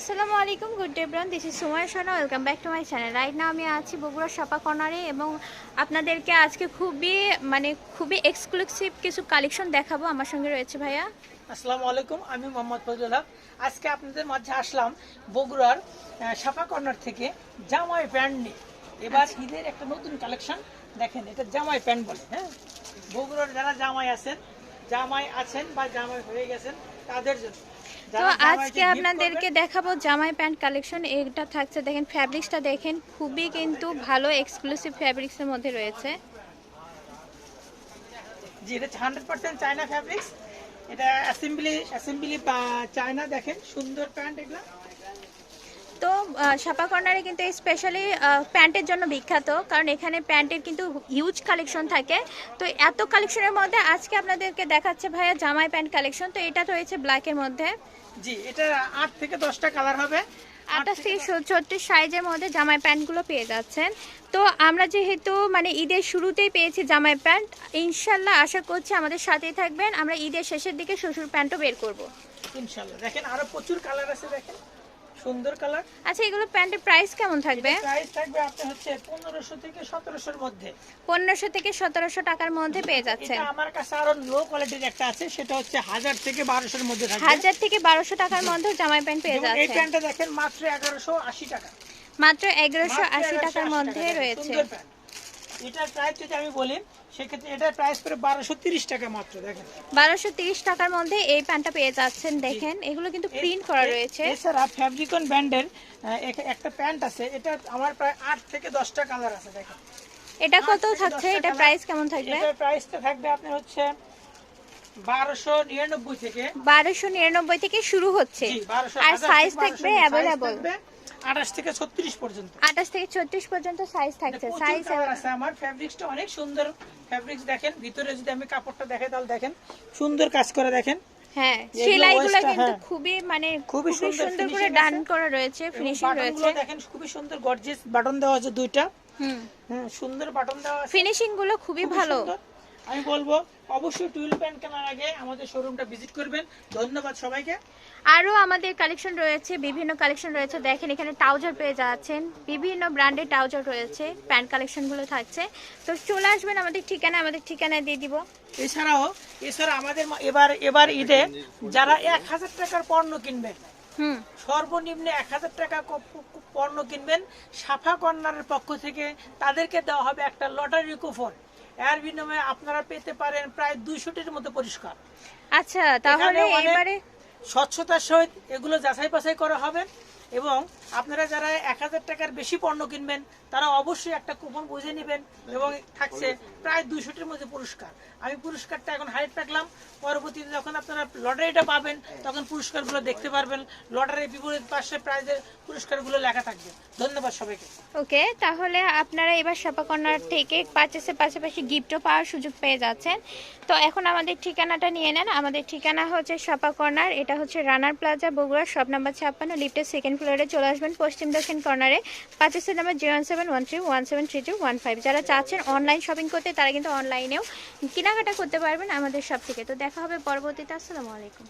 আসসালামু আলাইকুম good day bran. This is Sumaya Sona. Welcome back to my channel right now আমি আছি বগুড়া সাপা কর্নারে এবং আপনাদেরকে আজকে খুবই মানে খুবই এক্সক্লুসিভ কিছু কালেকশন দেখাবো আমার সঙ্গে রয়েছে ভাইয়া। আসসালামু আলাইকুম আমি মোহাম্মদ ফজল হক। আজকে আপনাদের মাঝে আসলাম বগুড়ার সাফা কর্নার থেকে জামাই প্যান্ট নিয়ে। এবার ঈদের একটা নতুন কালেকশন দেখেন এটা জামাই প্যান্ট বলে হ্যাঁ? বগুড়ার যারা জামাই আছেন জামাই আছেন বা জামাই হয়ে গেছেন তাদের জন্য। তো আজকে আপনাদেরকে দেখাবো জামাই প্যান্ট কালেকশন। এটা থাকছে দেখেন ফ্যাব্রিক্সটা দেখেন খুবই কিন্তু ভালো এক্সক্লুসিভ ফ্যাব্রিক্সের মধ্যে রয়েছে। জি এটা হান্ড্রেড পার্সেন্ট চায়না ফ্যাব্রিক্স এটা অ্যাসেম্বলি অ্যাসেম্বলি চায়না দেখেন সুন্দর প্যান্ট এগুলা। তো সাপা কর্নারে কিন্তু স্পেশালি প্যান্টের জন্য বিখ্যাত কারণ এখানে প্যান্টের কিন্তু হিউজ কালেকশন থাকে। তো এত কালেকশনের মধ্যে আজকে আপনাদেরকে দেখাচ্ছে ভাইয়া জামাই প্যান্ট কালেকশন তো এটা রয়েছে ব্ল্যাকের মধ্যে। জি এটা আট থেকে দশটা কালার হবে। আঠাশ থেকে ছত্রিশ সাইজের মধ্যে জামাই প্যান্টগুলো পেয়ে যাচ্ছেন। তো আমরা যেহেতু মানে ঈদের শুরুতেই পেয়েছি জামাই প্যান্ট ইনশাল্লাহ আশা করছি আমাদের সাথেই থাকবেন। আমরা ঈদের শেষের দিকে শ্বশুর প্যান্টও বের করব। ইনশাল্লাহ। দেখেন আরও প্রচুর কালার আছে দেখেন। সুন্দর কালার। আচ্ছা এগুলো প্যান্টের প্রাইস কেমন থাকবে? প্রাইস থাকবে আপনি হচ্ছে 1500 থেকে সতেরোশোর মধ্যে। 1500 থেকে সতেরোশো টাকার মধ্যে পেয়ে যাচ্ছেন। এটা আমার কাছে আরও লো কোয়ালিটির একটা আছে সেটা হচ্ছে হাজার থেকে বারোশোর মধ্যে থাকবে। 1000 থেকে বারোশো টাকার মধ্যে জামাই প্যান্ট পেয়ে এবং এই যাচ্ছে প্যান্টটা দেখেন মাত্র এগারোশো আশি টাকা। মাত্র এগারোশো আশি 1180 টাকার মধ্যে রয়েছে। সুন্দর প্যান্ট। এটার প্রাইস যদি আমি বলি সেক্ষেত্রে এটার প্রাইস বারোশো টাকা মাত্র দেখেন। বারোশো টাকার মধ্যে এই প্যান্টটা পেয়ে যাচ্ছেন দেখেন। এগুলো কিন্তু প্রিন্ট করা রয়েছে। এছাড়া ফ্যাব্রিকন ব্র্যান্ডের একটা প্যান্ট আছে এটা আমার প্রায় আট থেকে দশটা কালার আছে দেখেন। এটা কত থাকছে? এটা প্রাইস কেমন থাকবে? প্রাইসটা থাকবে আপনার হচ্ছে বারোশো থেকে 1299 থেকে শুরু হচ্ছে। আর সাইজ থাকবে 28 থেকে 36 পর্যন্ত। 28 থেকে 36 পর্যন্ত সাইজ মানে থাকছে সাইজ আছে আমার। অনেক সুন্দর। দেখেন ভিতরে যদি আমি কাপড়টা দেখাই তাহলে দেখেন সুন্দর কাজ করে দেখেন। হ্যাঁ সেলাইগুলো কিন্তু হ্যাঁ। খুবই মানে খুবই সুন্দর করে ডান করা রয়েছে ফিনিশিং রয়েছে। দেখেন খুবই সুন্দর গর্জিয়াস বাটন দেওয়া আছে দুইটা। হুম। হ্যাঁ, সুন্দর বাটন দেওয়া আছে। ফিনিশিংগুলো খুবই ভালো। আমি বলব অবশ্যই টুইল প্যান্ট কেনার আগে আমাদের শোরুমটা ভিজিট করবেন। ধন্যবাদ সবাইকে। আরও আমাদের কালেকশন রয়েছে বিভিন্ন কালেকশন রয়েছে। দেখেন এখানে ট্রাউজার পেয়ে যাচ্ছেন। বিভিন্ন ব্র্যান্ডের ট্রাউজার রয়েছে প্যান্ট কালেকশনগুলো থাকছে। তো চলে আসবেন আমাদের ঠিকানা আমাদের ঠিকানা দিয়ে দিব। এছাড়াও এছাড়া আমাদের এবার এবার ঈদে যারা এক হাজার টাকার পণ্য কিনবেন হুম। সর্বনিম্ন এক হাজার টাকা পণ্য কিনবেন সাফা কর্নারের পক্ষ থেকে তাদেরকে দেওয়া হবে একটা লটারি কুপন। এর বিনিময়ে আপনারা পেতে পারেন প্রায় দুইশোটির মতো পরিষ্কার। আচ্ছা তাহলে এবারে স্বচ্ছতার সহিত এগুলো যাচাই বাছাই করা হবে এবং আপনারা যারা এক হাজার টাকার বেশি পণ্য কিনবেন, তারা অবশ্যই একটা কুপন বুঝে নেবেন এবং থাকছে প্রায় দুইশোটির মধ্যে পুরস্কার। আমি পুরস্কারটা এখন হাইট রাখলাম। পরবর্তীতে যখন আপনারা লটারিটা পাবেন, তখন পুরস্কারগুলো দেখতে পারবেন। লটারির বিপরীত পাশে প্রাইজের পুরস্কারগুলো লেখা থাকবে। ধন্যবাদ সবাইকে। ওকে, তাহলে আপনারা এবার সাপা কর্নার থেকে পারচেসের পাশাপাশি গিফটও পাওয়ার সুযোগ পেয়ে যাচ্ছেন। তো এখন আমাদের ঠিকানাটা নিয়ে নেন। আমাদের ঠিকানা হচ্ছে সাপা কর্নার এটা হচ্ছে রানার প্লাজা বগুড়া সব নাম্বার ছাপ্পান্ন লিফটের সেকেন্ড ফ্লোরে চলে আসবেন পশ্চিম দক্ষিণ কর্নারে। পারচেসের number zero one seven one three one seven three two one five যারা চাচ্ছেন অনলাইন শপিং করতে, তারা কিন্তু অনলাইনেও কেনাকাটা করতে পারবেন আমাদের সব থেকে। তো দেখা হবে পরবর্তীতে। আসসালামু আলাইকুম।